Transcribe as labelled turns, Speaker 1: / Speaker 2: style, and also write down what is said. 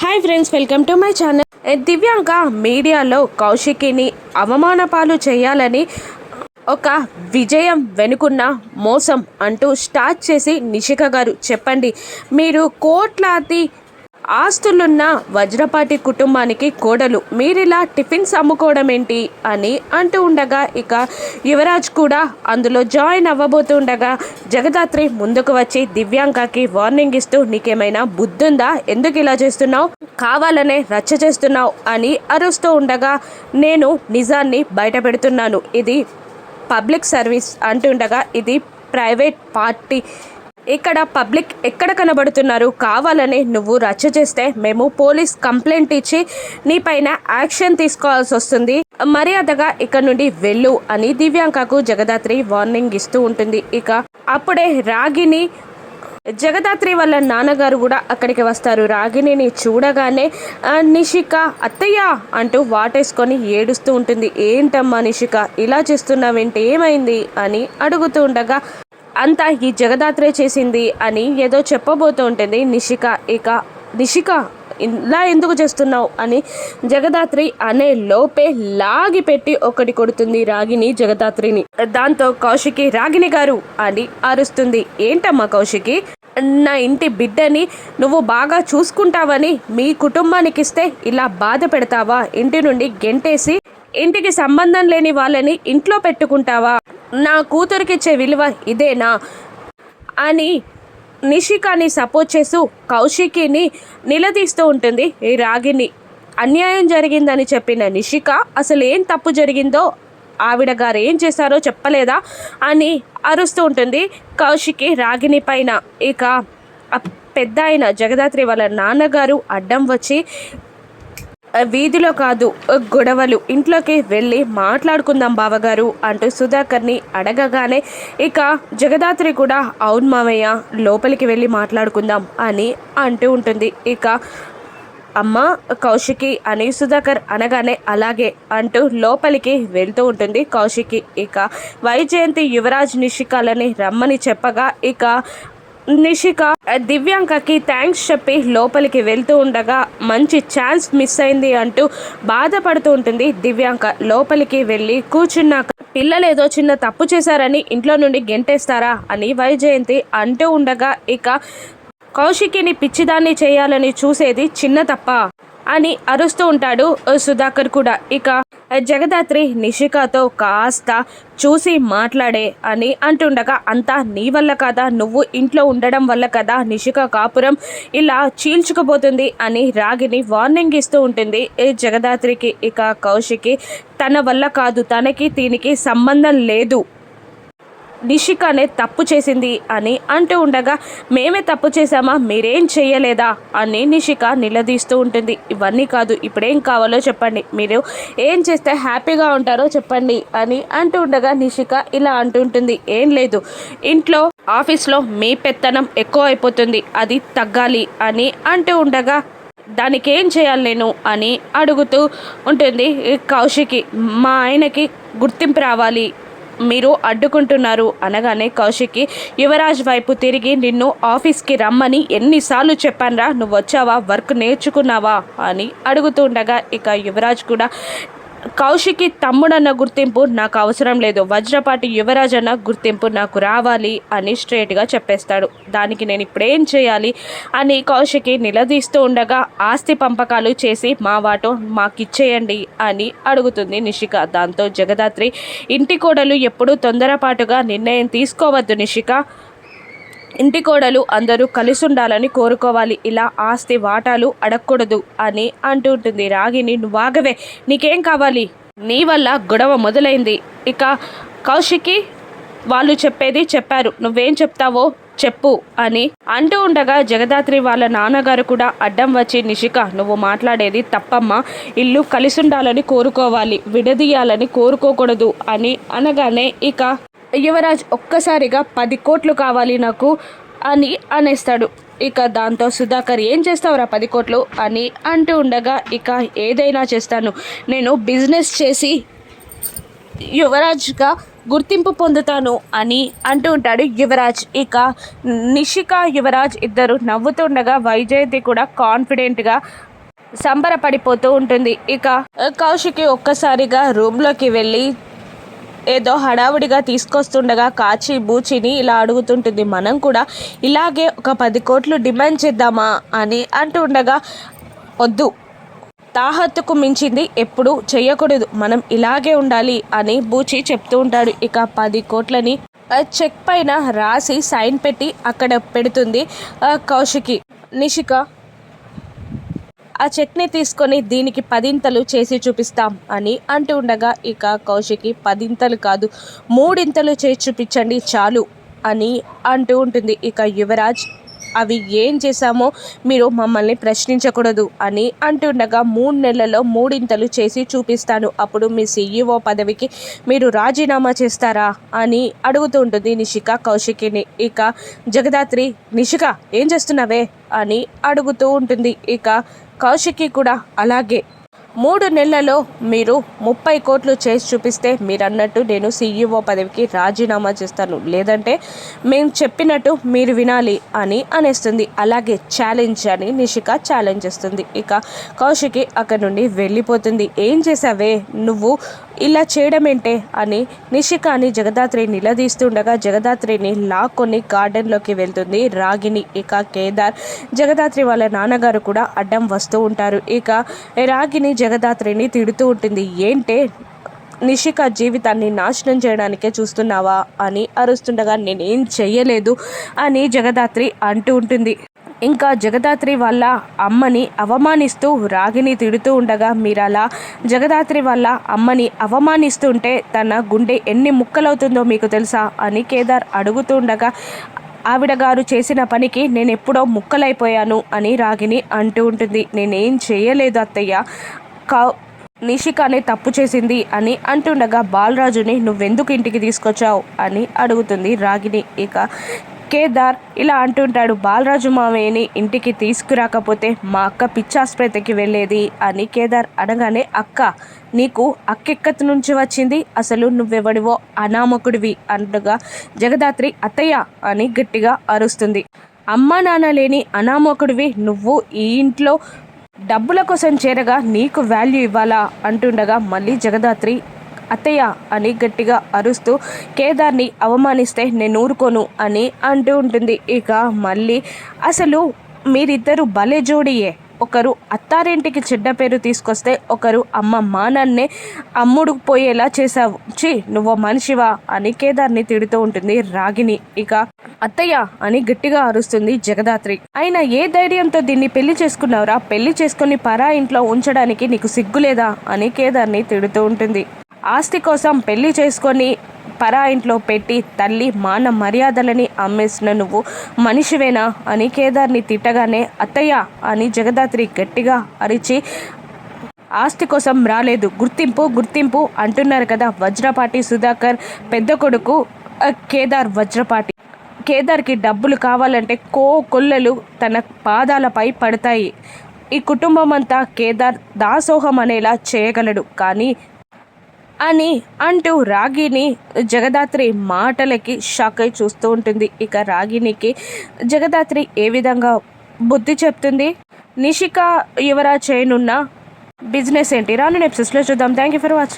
Speaker 1: Hi friends welcome to my channel. Divyanka మీడియాలో కౌశికిని అవమాన పాలు చేయాలని ఒక విజయం వెనుకున్న మోసం అంటూ స్టార్ట్ చేసి నిషిక గారు చెప్పండి. మీరు కోట్లాది ఆస్తులున్న వజ్రపాటి కుటుంబానికి కోడలు మీరిలా టిఫిన్స్ అమ్ముకోవడం ఏంటి అని అంటూ ఉండగా ఇక యువరాజ్ కూడా అందులో జాయిన్ అవ్వబోతుండగా జగదాత్రి ముందుకు వచ్చి దివ్యాంకకి వార్నింగ్ ఇస్తూ నీకేమైనా బుద్ధుందా? ఎందుకు ఇలా చేస్తున్నావు? కావాలనే రచ్చ చేస్తున్నావు? అని అరుస్తూ ఉండగా నేను నిజాన్ని బయట పెడుతున్నాను. ఇది పబ్లిక్ సర్వీస్ అంటుండగా ఇది ప్రైవేట్ పార్టీ ఇక్కడ పబ్లిక్ ఎక్కడ కనబడుతున్నారు? కావాలని నువ్వు రచ్చ చేస్తే మేము పోలీస్ కంప్లైంట్ ఇచ్చి నీ పైన యాక్షన్ తీసుకోవాల్సి వస్తుంది. మర్యాదగా ఇక్కడ నుండి వెళ్ళు అని దివ్యాంకకు జగదాత్రి వార్నింగ్ ఇస్తూ ఉంటుంది. ఇక అప్పుడే రాగిని జగదాత్రి వాళ్ళ నాన్నగారు కూడా అక్కడికి వస్తారు. రాగిణిని చూడగానే నిషిక అత్తయ్య అంటూ వాటేసుకొని ఏడుస్తూ ఉంటుంది. ఏంటమ్మా నిషిక ఇలా చేస్తున్నావేంటి? ఏమైంది? అని అడుగుతూ ఉండగా అంతా ఈ జగదాత్రే చేసింది అని ఏదో చెప్పబోతూ ఉంటుంది. నిషిక ఇక నిషిక ఇలా ఎందుకు చేస్తున్నావు అని జగదాత్రి అనే లోపే లాగి పెట్టి ఒకటి కొడుతుంది రాగిని జగదాత్రిని. దాంతో కౌశికి రాగిని గారు అని అరుస్తుంది. ఏంటమ్మా కౌశికి? నా ఇంటి బిడ్డని నువ్వు బాగా చూసుకుంటావని మీ కుటుంబానికి ఇస్తే ఇలా బాధ పెడతావా? ఇంటి నుండి గెంటేసి ఇంటికి సంబంధం లేని వాళ్ళని ఇంట్లో పెట్టుకుంటావా? నా కూతురికిచ్చే విలువ ఇదేనా? అని నిషికాని సపోర్ట్ చేస్తూ కౌశికిని నిలదీస్తూ ఉంటుంది ఈ రాగిని అన్యాయం జరిగిందని చెప్పిన నిషిక అసలు ఏం తప్పు జరిగిందో ఆవిడ గారు ఏం చేశారో చెప్పలేదా అని అరుస్తూ ఉంటుంది. కౌశికి రాగిని పైన ఇక పెద్ద ఆయన జగదాత్రి వాళ్ళ నాన్నగారు అడ్డం వచ్చి వీధిలో కాదు గొడవలు. ఇంట్లోకి వెళ్ళి మాట్లాడుకుందాం బావగారు అంటూ సుధాకర్ని అడగగానే ఇక జగదాత్రి కూడా అవును మామయ్య లోపలికి వెళ్ళి మాట్లాడుకుందాం అని అంటూ ఉంటుంది. ఇక అమ్మ కౌశికి అని సుధాకర్ అనగానే అలాగే అంటూ లోపలికి వెళ్తూ ఉంటుంది కౌశికి. ఇక వైజయంతి యువరాజ్ నిషికాలని రమ్మని చెప్పగా ఇక నిషిక దివ్యాంకకి థ్యాంక్స్ చెప్పి లోపలికి వెళ్తూ ఉండగా మంచి ఛాన్స్ మిస్ అయింది అంటూ బాధపడుతూ ఉంటుంది దివ్యాంక. లోపలికి వెళ్ళి కూర్చున్నాక పిల్లలు ఏదో చిన్న తప్పు చేశారని ఇంట్లో నుండి గెంటేస్తారా అని వైజయంతి అంటూ ఉండగా ఇక కౌశికిని పిచ్చిదాన్ని చేయాలని చూసేది చిన్న తప్ప అని అరుస్తూ ఉంటాడు సుధాకర్ కూడా. ఇక జగదాత్రి నిషికాతో కాస్త చూసి మాట్లాడే అని అంటుండగా అంతా నీ వల్ల కదా? నువ్వు ఇంట్లో ఉండడం వల్ల కదా? నిషిక కాపురం ఇలా చీల్చుకుపోతుంది అని రాగిని వార్నింగ్ ఇస్తూ ఉంటుంది. జగదాత్రికి ఇక కౌశికి తన వల్ల కాదు తనకి దీనికి సంబంధం లేదు. నిషికనే తప్పు చేసింది అని అంటూ ఉండగా మేమే తప్పు చేశామా? మీరేం చేయలేదా? అని నిషిక నిలదీస్తూ ఉంటుంది. ఇవన్నీ కాదు ఇప్పుడేం కావాలో చెప్పండి. మీరు ఏం చేస్తే హ్యాపీగా ఉంటారో చెప్పండి అని అంటూ ఉండగా నిషిక ఇలా అంటుంటుంది ఏం లేదు ఇంట్లో ఆఫీస్లో మీ పెత్తనం ఎక్కువ అయిపోతుంది. అది తగ్గాలి అని అంటూ ఉండగా దానికి ఏం చేయాలి నేను? అని అడుగుతూ ఉంటుంది కౌశికి. మా ఆయనకి గుర్తింపు రావాలి మీరు అడ్డుకుంటున్నారు అనగానే కౌశికి యువరాజ్ వైపు తిరిగి నిన్ను ఆఫీస్కి రమ్మని ఎన్నిసార్లు చెప్పానురా? నువ్వు వచ్చావా వర్క్ నేర్చుకున్నావా? అని అడుగుతుండగా ఇక యువరాజ్ కూడా కౌశికి తమ్ముడన్న గుర్తింపు నాకు అవసరం లేదు. వజ్రపాటి యువరాజ్ అన్న గుర్తింపు నాకు రావాలి అని స్ట్రేట్గా చెప్పేస్తాడు. దానికి నేను ఇప్పుడేం చేయాలి అని కౌశికి నిలదీస్తూ ఉండగా ఆస్తి పంపకాలు చేసి మా వాటో మాకిచ్చేయండి అని అడుగుతుంది నిషిక. దాంతో జగదాత్రి ఇంటి కోడలు ఎప్పుడూ తొందరపాటుగా నిర్ణయం తీసుకోవద్దు నిషిక. ఇంటి కోడలు అందరూ కలిసి ఉండాలని కోరుకోవాలి. ఇలా ఆస్తి వాటాలు అడగకూడదు అని అంటూ ఉంటుంది రాగిని నువ్వు ఆగవే నీకేం కావాలి? నీ వల్ల గొడవ మొదలైంది. ఇక కౌశికి వాళ్ళు చెప్పేది చెప్పారు. నువ్వేం చెప్తావో చెప్పు అని అంటూ ఉండగా జగదాత్రి వాళ్ళ నాన్నగారు కూడా అడ్డం వచ్చి నిషిక నువ్వు మాట్లాడేది తప్పమ్మా. ఇల్లు కలిసి ఉండాలని కోరుకోవాలి. విడదీయాలని కోరుకోకూడదు అని అనగానే ఇక యువరాజ్ ఒక్కసారిగా పది కోట్లు కావాలి నాకు అని అనేస్తాడు. ఇక దాంతో సుధాకర్ ఏం చేస్తావురా పది కోట్లు అని అంటూ ఉండగా ఇక ఏదైనా చేస్తాను. నేను బిజినెస్ చేసి యువరాజ్గా గుర్తింపు పొందుతాను అని అంటూ ఉంటాడు యువరాజ్. ఇక నిషిక యువరాజ్ ఇద్దరు నవ్వుతుండగా వైజయంతి కూడా కాన్ఫిడెంట్గా సంబరపడిపోతూ ఉంటుంది. ఇక కౌశికి ఒక్కసారిగా రూమ్లోకి వెళ్ళి ఏదో హడావుడిగా తీసుకొస్తుండగా కాచి బూచిని ఇలా అడుగుతుంటుంది. మనం కూడా ఇలాగే ఒక పది కోట్లు డిమాండ్ చేద్దామా అని అంటూ ఉండగా వద్దు. తాహత్తుకు మించింది ఎప్పుడు చేయకూడదు మనం ఇలాగే ఉండాలి అని బూచి చెప్తూ ఉంటాడు. ఇక పది కోట్లని చెక్ పైన రాసి సైన్ పెట్టి అక్కడ పెడుతుంది కౌశికి. నిషిక ఆ చట్నీ తీసుకొని దీనికి పదింతలు చేసి చూపిస్తాం అని అంటూ ఉండగా ఇక కౌశికి పదింతలు కాదు మూడింతలు చేసి చూపించండి చాలు అని అంటూ ఉంటుంది. ఇక యువరాజ్ అవి ఏం చేశామో మీరు మమ్మల్ని ప్రశ్నించకూడదు అని అంటుండగా మూడు నెలల్లో మూడింతలు చేసి చూపిస్తాను. అప్పుడు మీ సీఈఓ పదవికి మీరు రాజీనామా చేస్తారా అని అడుగుతూ ఉంటుంది నిషిక కౌశికిని. ఇక జగదాత్రి నిషిక ఏం చేస్తున్నావే అని అడుగుతూ ఉంటుంది. ఇక కౌశికి కూడా అలాగే. మూడు నెలల్లో మీరు ముప్పై కోట్లు చేసి చూపిస్తే మీరు అన్నట్టు నేను సీఈఓ పదవికి రాజీనామా చేస్తాను. లేదంటే మేము చెప్పినట్టు మీరు వినాలి అని అనేస్తుంది. అలాగే ఛాలెంజ్ అని నిషిక ఛాలెంజ్ చేస్తుంది. ఇక కౌశికి అక్కడ నుండి వెళ్ళిపోతుంది. ఏం చేసావే? నువ్వు ఇలా చేయడం ఏంటే అని నిషికాని జగదాత్రి నిలదీస్తుండగా జగదాత్రిని లాక్కొని గార్డెన్లోకి వెళ్తుంది. రాగిని ఇక కేదార్ జగదాత్రి వాళ్ళ నాన్నగారు కూడా అడ్డం వస్తూ ఉంటారు. ఇక రాగిని జగదాత్రిని తిడుతూ ఉంటుంది. ఏంటే నిషిక జీవితాన్ని నాశనం చేయడానికే చూస్తున్నావా అని అరుస్తుండగా నేనేం చెయ్యలేదు అని జగదాత్రి అంటూ ఉంటుంది. ఇంకా జగదాత్రి వాళ్ళ అమ్మని అవమానిస్తూ రాగిని తిడుతూ ఉండగా మీరు అలా జగదాత్రి వాళ్ళ అమ్మని అవమానిస్తుంటే తన గుండె ఎన్ని ముక్కలవుతుందో మీకు తెలుసా? అని కేదార్ అడుగుతూ ఉండగా ఆవిడ గారు చేసిన పనికి నేను ఎప్పుడో ముక్కలైపోయాను అని రాగిని అంటూ ఉంటుంది. నేనేం చేయలేదు అత్తయ్య. కా నిషికానే తప్పు చేసింది అని అంటుండగా బాలరాజుని నువ్వెందుకు ఇంటికి తీసుకొచ్చావు? అని అడుగుతుంది రాగిని. ఇక కేదార్ ఇలా అంటుంటాడు బాలరాజు మావయ్యని ఇంటికి తీసుకురాకపోతే మా అక్క పిచ్చాస్పత్రికి వెళ్ళేది? అని కేదార్ అనగానే అక్క నీకు అక్కెక్కత్ నుంచి వచ్చింది అసలు నువ్వెవడివో అనామకుడివి అంటగా జగదాత్రి అత్తయ్య అని గట్టిగా అరుస్తుంది. అమ్మా నాన్న లేని అనామకుడివి నువ్వు ఈ ఇంట్లో డబ్బుల కోసం చేరగా నీకు వాల్యూ ఇవ్వాలా? అంటుండగా మళ్ళీ జగదాత్రి అత్తయ్య అని గట్టిగా అరుస్తూ కేదార్ని అవమానిస్తే నేను ఊరుకోను అని అంటూ ఉంటుంది. ఇక మళ్ళీ అసలు మీరిద్దరు భలే జోడియే. ఒకరు అత్తారింటికి చెడ్డ పేరు తీసుకొస్తే ఒకరు అమ్మ మానాన్నే అమ్ముడు పోయేలా చేశావు. చి నువ్వు మనిషివా అని కేదార్ని తిడుతూ ఉంటుంది రాగిని ఇక అత్తయ్య అని గట్టిగా అరుస్తుంది జగదాత్రి. అయినా ఏ ధైర్యంతో దీన్ని పెళ్ళి చేసుకున్నావురా? పెళ్ళి చేసుకుని పరా ఇంట్లో ఉంచడానికి నీకు సిగ్గులేదా? అని కేదార్ని తిడుతూ ఉంటుంది. ఆస్తి కోసం పెళ్ళి చేసుకొని పరా ఇంట్లో పెట్టి తల్లి మాన మర్యాదలని అమ్మేసిన నువ్వు మనిషివేనా అని కేదార్ని తిట్టగానే అత్తయ్య అని జగదాత్రి గట్టిగా అరిచి ఆస్తి కోసం రాలేదు గుర్తింపు గుర్తింపు అంటున్నారు కదా వజ్రపాటి సుధాకర్ పెద్ద కొడుకు కేదార్ వజ్రపాటి. కేదార్కి డబ్బులు కావాలంటే కో కొల్లలు తన పాదాలపై పడతాయి. ఈ కుటుంబం అంతా కేదార్ దాసోహం అనేలా చేయగలడు. కానీ అని అంటూ రాగిని జగదాత్రి మాటలకి షాక్ అయి చూస్తూ ఉంటుంది. ఇక రాగినికి జగదాత్రి ఏ విధంగా బుద్ధి చెప్తుంది? నిషిక యువరాజ్ చేయనున్న బిజినెస్ ఏంటి? రాను నెప్సెస్లో చూద్దాం. Thank you for watching